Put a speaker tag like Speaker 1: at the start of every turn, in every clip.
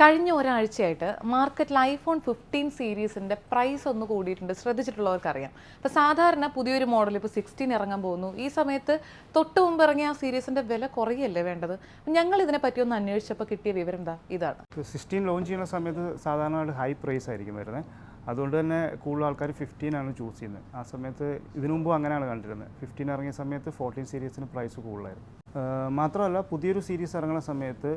Speaker 1: കഴിഞ്ഞ ഒരാഴ്ചയായിട്ട് മാർക്കറ്റിൽ ഐഫോൺ ഫിഫ്റ്റീൻ സീരീസിന്റെ പ്രൈസ് ഒന്ന് കൂടിയിട്ടുണ്ട്. ശ്രദ്ധിച്ചിട്ടുള്ളവർക്കറിയാം. അപ്പോൾ സാധാരണ പുതിയൊരു മോഡൽ ഇപ്പോൾ സിക്സ്റ്റീൻ ഇറങ്ങാൻ പോകുന്നു. ഈ സമയത്ത് തൊട്ട് മുമ്പ് ഇറങ്ങിയ ആ സീരീസിന്റെ വില കുറയല്ലേ വേണ്ടത്? ഞങ്ങൾ ഇതിനെ പറ്റി ഒന്ന് അന്വേഷിച്ചപ്പോൾ കിട്ടിയ വിവരം എന്താ? ഇതാണ്.
Speaker 2: സിക്സ്റ്റീൻ ലോഞ്ച് ചെയ്യുന്ന സമയത്ത് സാധാരണ ഹൈ പ്രൈസ് ആയിരിക്കും വരുന്നത്. അതുകൊണ്ട് തന്നെ കൂടുതൽ ആൾക്കാർ ഫിഫ്റ്റീൻ ആണ് ചൂസ് ചെയ്യുന്നത്. ആ സമയത്ത് ഇതിനു മുമ്പ് അങ്ങനെയാണ് കണ്ടിരുന്നത്. ഫിഫ്റ്റീൻ ഇറങ്ങിയ സമയത്ത് ഫോർട്ടീൻ സീരീസിന് പ്രൈസ് കൂടുതലായിരുന്നു. മാത്രമല്ല പുതിയൊരു സീരീസ് ഇറങ്ങുന്ന സമയത്ത്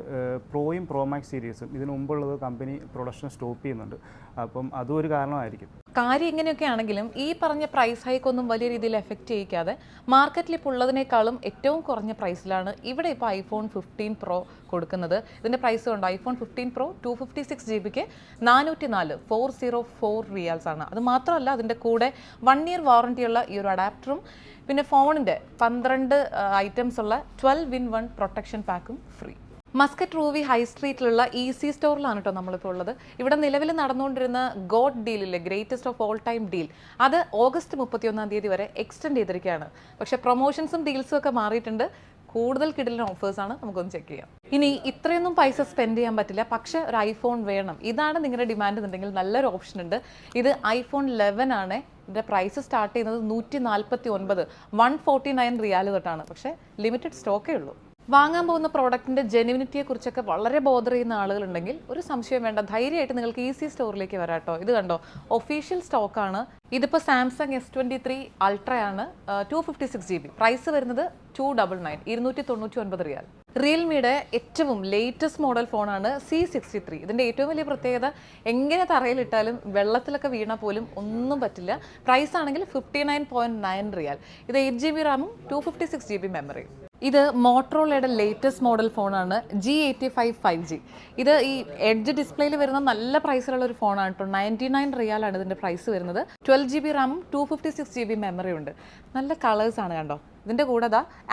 Speaker 2: പ്രോയും പ്രോമാക്സ് സീരീസും ഇതിനു മുമ്പുള്ളത് കമ്പനി പ്രൊഡക്ഷൻ സ്റ്റോപ്പ് ചെയ്യുന്നുണ്ട്. അപ്പം അതും ഒരു കാരണമായിരിക്കും.
Speaker 1: കാര്യം ഇങ്ങനെയൊക്കെ ആണെങ്കിലും ഈ പറഞ്ഞ പ്രൈസ് ഹൈക്ക് ഒന്നും വലിയ രീതിയിൽ എഫക്റ്റ് ചെയ്യിക്കാതെ മാർക്കറ്റിൽ ഇപ്പോൾ ഉള്ളതിനേക്കാളും ഏറ്റവും കുറഞ്ഞ പ്രൈസിലാണ് ഇവിടെ ഇപ്പോൾ ഐഫോൺ ഫിഫ്റ്റീൻ പ്രോ കൊടുക്കുന്നത്. ഇതിന്റെ പ്രൈസ് ഉണ്ട് iPhone fifteen pro two fifty six G ബിക്ക് നാനൂറ്റി നാല് ഫോർ സീറോ ഫോർ റിയാൽസ് ആണ്. അത് മാത്രമല്ല അതിന്റെ കൂടെ വൺ ഇയർ വാറണ്ടിയുള്ള ഈ ഒരു അഡാപ്റ്ററും പിന്നെ ഫോണിന്റെ പന്ത്രണ്ട് ഐറ്റംസ് ഉള്ള ട്വൽവ് ഇൻ വൺ പ്രൊട്ടക്ഷൻ പാക്കും ഫ്രീ മസ്കറ്റ് റൂവി ഹൈ സ്ട്രീറ്റിലുള്ള ഈസി സ്റ്റോറിലാണ് കേട്ടോ നമ്മളിപ്പോൾ ഉള്ളത്. ഇവിടെ നിലവിൽ നടന്നുകൊണ്ടിരുന്ന God ഡീലിലെ greatest of all time deal അത് ഓഗസ്റ്റ് മുപ്പത്തിയൊന്നാം തീയതി വരെ എക്സ്റ്റെൻഡ് ചെയ്തിരിക്കുകയാണ്. പക്ഷേ പ്രൊമോഷൻസും ഡീൽസും ഒക്കെ മാറിയിട്ടുണ്ട്. കൂടുതൽ കിടലിന് ഓഫേഴ്സാണ് നമുക്കൊന്ന് ചെക്ക് ചെയ്യാം. ഇനി ഇത്രയൊന്നും പൈസ സ്പെൻഡ് ചെയ്യാൻ പറ്റില്ല. പക്ഷേ ഒരു ഐഫോൺ വേണം. ഇതാണ് നിങ്ങളുടെ ഡിമാൻഡ് എന്നുണ്ടെങ്കിൽ നല്ലൊരു ഓപ്ഷൻ ഉണ്ട്. ഇത് ഐഫോൺ ലെവൻ ആണ്. ഇതിന്റെ പ്രൈസ് സ്റ്റാർട്ട് ചെയ്യുന്നത് നൂറ്റി നാൽപ്പത്തി ഒൻപത് വൺ ഫോർട്ടി നയൻ റിയാൽ തൊട്ടാണ്. പക്ഷേ ലിമിറ്റഡ് സ്റ്റോക്കേ ഉള്ളൂ. വാങ്ങാൻ പോകുന്ന പ്രോഡക്റ്റിന്റെ ജെനുവിനിറ്റിയെ കുറിച്ചൊക്കെ വളരെ ബോധർ ചെയ്യുന്ന ആളുകളുണ്ടെങ്കിൽ ഒരു സംശയം വേണ്ട. ധൈര്യമായിട്ട് നിങ്ങൾക്ക് ഈസി സ്റ്റോറിലേക്ക് വരാട്ടോ ഇത് കണ്ടോ? ഒഫീഷ്യൽ സ്റ്റോക്കാണ് ഇതിപ്പോൾ Samsung S twenty three അൾട്രയാണ് two fifty six G B price വരുന്നത് ടു ഡബിൾ നയൻ ഇരുന്നൂറ്റി തൊണ്ണൂറ്റി ഒൻപത് റിയാൽ. റിയൽമിയുടെ ഏറ്റവും ലേറ്റസ്റ്റ് മോഡൽ ഫോണാണ് സി സിക്സ്റ്റി ത്രീ ഇതിന്റെ ഏറ്റവും വലിയ പ്രത്യേകത എങ്ങനെ തറയിലിട്ടാലും വെള്ളത്തിലൊക്കെ വീണാൽ പോലും ഒന്നും പറ്റില്ല. പ്രൈസ് ആണെങ്കിൽ ഫിഫ്റ്റി നയൻ പോയിന്റ് നയൻ റിയാൽ. ഇത് എയ്റ്റ് ജി ബി റാമും two fifty six G B മെമ്മറിയും ഇത് മോട്ടറോളയുടെ ലേറ്റസ്റ്റ് മോഡൽ ഫോണാണ് G eighty five five G ഇത് ഈ എഡ്ജ് ഡിസ്പ്ലേയിൽ വരുന്ന നല്ല പ്രൈസിലുള്ള ഒരു ഫോണാണ് കേട്ടോ നയന്റി നയൻ റിയാലാണ് ഇതിന്റെ പ്രൈസ് വരുന്നത്. ട്വൽവ് ജി ബി റാമും two fifty six G B memory ഉണ്ട്. നല്ല കളേഴ്സ് ആണ് കണ്ടോ. ഇതിന്റെ കൂടെ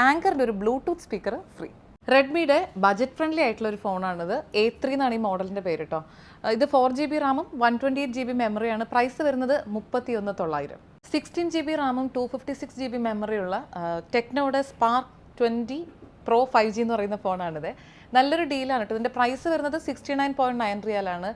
Speaker 1: ആങ്കറിന്റെ ഒരു ബ്ലൂടൂത്ത് സ്പീക്കർ ഫ്രീ റെഡ്മിയുടെ ബജറ്റ് ഫ്രണ്ട്ലി ആയിട്ടുള്ള ഒരു ഫോണാണിത് എ ത്രീ എന്നാണ് ഈ മോഡലിന്റെ പേര് കേട്ടോ ഇത് ഫോർ ജി ബി റാമും one twenty eight G B മെമ്മറിയാണ് price വരുന്നത് മുപ്പത്തി ഒന്ന് തൊള്ളായിരം സിക്സ്റ്റീൻ ജി ബി റാമും two fifty six G B മെമ്മറിയുള്ള ടെക്നോയുടെ Spark twenty Pro five G എന്ന് പറയുന്ന ഫോണാണിത്. നല്ലൊരു ഡീലാണ് കേട്ടോ ഇതിന്റെ പ്രൈസ് വരുന്നത് സിക്സ്റ്റി നയൻ പോയിന്റ് നയൻ റിയാലാണ്.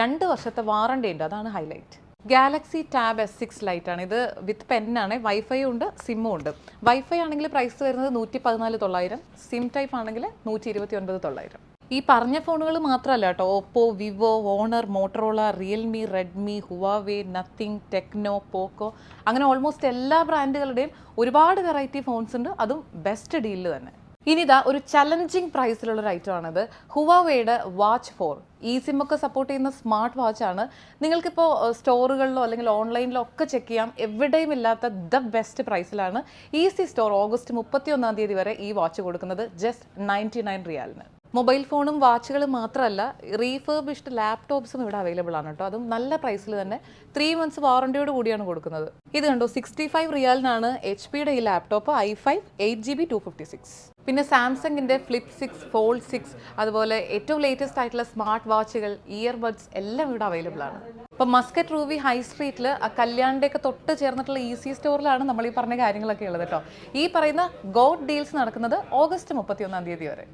Speaker 1: രണ്ട് വർഷത്തെ വാറണ്ടി ഉണ്ട്. അതാണ് highlight Galaxy Tab S six Lite ആണ്. ഇത് വിത്ത് പെന്നാണ് വൈഫൈ ഉണ്ട് സിമ്മും ഉണ്ട്. വൈഫൈ ആണെങ്കിൽ പ്രൈസ് വരുന്നത് നൂറ്റി പതിനാല് തൊള്ളായിരം. സിം ടൈപ്പ് ആണെങ്കിൽ നൂറ്റി ഇരുപത്തി ഒൻപത് തൊള്ളായിരം. ഈ പറഞ്ഞ ഫോണുകൾ മാത്രമല്ല കേട്ടോ. Oppo Vivo Honor Motorola Realme Redmi Huawei Nothing Tecno Poco അങ്ങനെ ഓൾമോസ്റ്റ് എല്ലാ ബ്രാൻഡുകളുടെയും ഒരുപാട് വെറൈറ്റി ഫോൺസ് ഉണ്ട്. അതും ബെസ്റ്റ് ഡീലിൽ തന്നെ. ഇനിതാ ഒരു ചലഞ്ചിങ് പ്രൈസിലുള്ള ഒരു ഐറ്റം ആണത്. ഹുവാവേയുടെ വാച്ച് ഫോർ ഈ സിമ്മൊക്കെ സപ്പോർട്ട് ചെയ്യുന്ന സ്മാർട്ട് വാച്ച് ആണ്. നിങ്ങൾക്കിപ്പോൾ സ്റ്റോറുകളിലോ അല്ലെങ്കിൽ ഓൺലൈനിലോ ഒക്കെ ചെക്ക് ചെയ്യാം. എവിടെയും ഇല്ലാത്ത ദ ബെസ്റ്റ് പ്രൈസിലാണ് ഈസി സ്റ്റോർ ഓഗസ്റ്റ് മുപ്പത്തി ഒന്നാം തീയതി വരെ ഈ വാച്ച് കൊടുക്കുന്നത്. ജസ്റ്റ് നയന്റി നയൻ റിയാലിന്. മൊബൈൽ ഫോണും വാച്ചുകളും മാത്രമല്ല റീഫർബിഷ്ഡ് ലാപ്ടോപ്സും ഇവിടെ അവൈലബിൾ ആണ് കേട്ടോ. അതും നല്ല പ്രൈസിൽ തന്നെ ത്രീ മന്ത്സ് വാറണ്ടിയോട് കൂടിയാണ് കൊടുക്കുന്നത്. ഇത് കണ്ടോ സിക്സ്റ്റി ഫൈവ് റിയാലിനാണ് എച്ച് പിയുടെ ഈ laptop i five eight G B two fifty six പിന്നെ സാംസങ്ങിന്റെ ഫ്ലിപ്പ് സിക്സ് ഫോൾഡ് സിക്സ് അതുപോലെ ഏറ്റവും ലേറ്റസ്റ്റ് ആയിട്ടുള്ള സ്മാർട്ട് വാച്ചുകൾ ഇയർബഡ്സ് എല്ലാം ഇവിടെ അവൈലബിൾ ആണ്. ഇപ്പം മസ്കറ്റ് റൂവി ഹൈ സ്ട്രീറ്റിൽ ആ കല്യാണിന്റെയൊക്കെ തൊട്ട് ചേർന്നിട്ടുള്ള ഈസി സ്റ്റോറിലാണ് നമ്മൾ ഈ പറഞ്ഞ കാര്യങ്ങളൊക്കെ ഉള്ളത് കേട്ടോ. ഈ പറയുന്ന ഗോഡ് ഡീൽസ് നടക്കുന്നത് ഓഗസ്റ്റ് മുപ്പത്തി ഒന്നാം തീയതി വരെ.